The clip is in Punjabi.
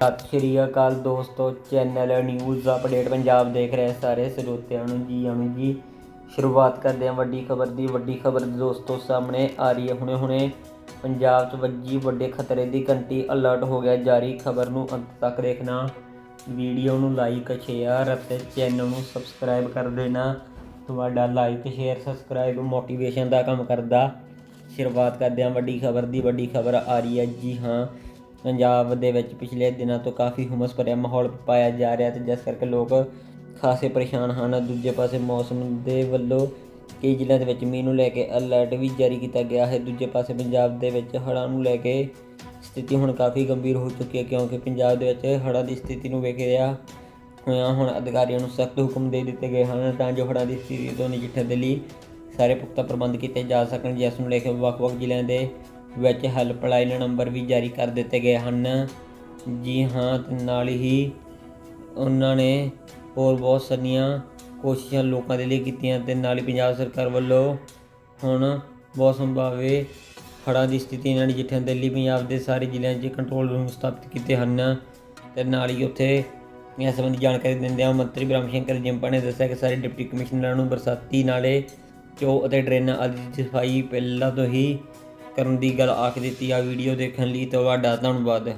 ਸਤਿ ਸ਼੍ਰੀ ਅਕਾਲ ਦੋਸਤੋ ਚੈਨਲ ਨਿਊਜ਼ ਅਪਡੇਟ ਪੰਜਾਬ ਦੇਖ ਰਹੇ ਸਾਰੇ ਸਰੋਤਿਆਂ ਨੂੰ ਜੀ ਆਣੂ ਜੀ ਸ਼ੁਰੂਆਤ ਕਰਦੇ ਹਾਂ ਵੱਡੀ ਖਬਰ ਦੀ। ਵੱਡੀ ਖਬਰ ਦੋਸਤੋ, ਸਾਹਮਣੇ ਆ ਰਹੀ ਹੈ ਹੁਣੇ ਹੁਣੇ। ਪੰਜਾਬ 'ਚ ਵੱਜੀ ਵੱਡੇ ਖਤਰੇ ਦੀ ਘੰਟੀ ਅਲਰਟ ਹੋ ਗਿਆ ਜਾਰੀ। ਖਬਰ ਨੂੰ ਅੰਤ ਤੱਕ ਦੇਖਣਾ। ਵੀਡੀਓ ਨੂੰ ਲਾਈਕ ਸ਼ੇਅਰ ਅਤੇ ਚੈਨਲ ਨੂੰ ਸਬਸਕ੍ਰਾਈਬ ਕਰ ਦੇਣਾ। ਤੁਹਾਡਾ ਲਾਈਕ ਸ਼ੇਅਰ ਸਬਸਕ੍ਰਾਈਬ ਮੋਟੀਵੇਸ਼ਨ ਦਾ ਕੰਮ ਕਰਦਾ। ਸ਼ੁਰੂਆਤ ਕਰਦੇ ਹਾਂ ਵੱਡੀ ਖਬਰ ਦੀ। ਵੱਡੀ ਖਬਰ ਆ ਰਹੀ ਹੈ ਜੀ ਹਾਂ। ਪੰਜਾਬ ਦੇ ਵਿੱਚ ਪਿਛਲੇ ਦਿਨਾਂ ਤੋਂ ਕਾਫੀ ਹੁਮਸ ਭਰਿਆ ਮਾਹੌਲ ਪਾਇਆ ਜਾ ਰਿਹਾ ਤੇ ਜਿਸ ਕਰਕੇ ਲੋਕ ਖਾਸੇ ਪਰੇਸ਼ਾਨ ਹਨ। ਦੂਜੇ ਪਾਸੇ ਮੌਸਮ ਦੇ ਵੱਲੋਂ ਕਈ ਜ਼ਿਲ੍ਹਿਆਂ ਦੇ ਵਿੱਚ ਮੀਂਹ ਨੂੰ ਲੈ ਕੇ ਅਲਰਟ ਵੀ ਜਾਰੀ ਕੀਤਾ ਗਿਆ ਹੈ। ਦੂਜੇ ਪਾਸੇ ਪੰਜਾਬ ਦੇ ਵਿੱਚ ਹੜ੍ਹਾਂ ਨੂੰ ਲੈ ਕੇ ਸਥਿਤੀ ਹੁਣ ਕਾਫੀ ਗੰਭੀਰ ਹੋ ਚੁੱਕੀ ਹੈ ਕਿਉਂਕਿ ਪੰਜਾਬ ਦੇ ਵਿੱਚ ਹੜ੍ਹਾਂ ਦੀ ਸਥਿਤੀ ਨੂੰ ਵੇਖਦਿਆਂ ਹੋਇਆ ਹੁਣ ਅਧਿਕਾਰੀਆਂ ਨੂੰ ਸਖਤ ਹੁਕਮ ਦੇ ਦਿੱਤੇ ਗਏ ਹਨ ਤਾਂ ਜੋ ਹੜ੍ਹਾਂ ਦੀ ਸਥਿਤੀ ਤੋਂ ਨਜਿੱਠਣ ਦੇ ਲਈ ਸਾਰੇ ਪੁਖਤਾ ਪ੍ਰਬੰਧ ਕੀਤੇ ਜਾ ਸਕਣ। ਜਿਸ ਨੂੰ ਲੈ ਕੇ ਵੱਖ-ਵੱਖ ਜ਼ਿਲ੍ਹਿਆਂ ਦੇ ਵਿੱਚ ਹੈਲਪਲਾਈਨ ਨੰਬਰ ਵੀ ਜਾਰੀ ਕਰ ਦਿੱਤੇ ਗਏ ਹਨ। ਜੀ ਹਾਂ, ਤੇ ਨਾਲ ਹੀ ਉਹਨਾਂ ਨੇ ਹੋਰ ਬਹੁਤ ਸਾਰੀਆਂ ਕੋਸ਼ਿਸ਼ਾਂ ਲੋਕਾਂ ਦੇ ਲਈ ਕੀਤੀਆਂ ਤੇ ਨਾਲ ਹੀ ਪੰਜਾਬ ਸਰਕਾਰ ਵੱਲੋਂ ਹੁਣ ਬਹੁਤ ਸੰਭਾਵੇ ਹੜ੍ਹਾਂ ਦੀ ਸਥਿਤੀ ਨਾਲ ਨਜਿੱਠਣ ਦੇ ਲਈ ਪੰਜਾਬ ਦੇ ਸਾਰੇ ਜ਼ਿਲ੍ਹਿਆਂ 'ਚ ਕੰਟਰੋਲ ਰੂਮ ਸਥਾਪਿਤ ਕੀਤੇ ਹਨ। ਤੇ ਨਾਲ ਹੀ ਉੱਥੇ ਇਸ ਸੰਬੰਧੀ ਜਾਣਕਾਰੀ ਦਿੰਦਿਆਂ ਮੰਤਰੀ ਬ੍ਰਹਮ ਸ਼ੰਕਰ ਜਿੰਪਾ ਨੇ ਦੱਸਿਆ ਕਿ ਸਾਰੇ ਡਿਪਟੀ ਕਮਿਸ਼ਨਰਾਂ ਨੂੰ ਬਰਸਾਤੀ ਨਾਲੇ ਚੋ ਅਤੇ ਡਰੇਨਾਂ ਆਦਿ ਦੀ ਸਫ਼ਾਈ ਪਹਿਲਾਂ ਤੋਂ ਹੀ ਕਰਨ ਦੀ ਗੱਲ ਆਖ ਦਿੱਤੀ ਆ ਵੀਡੀਓ ਦੇਖਣ ਲਈ ਤੁਹਾਡਾ ਧੰਨਵਾਦ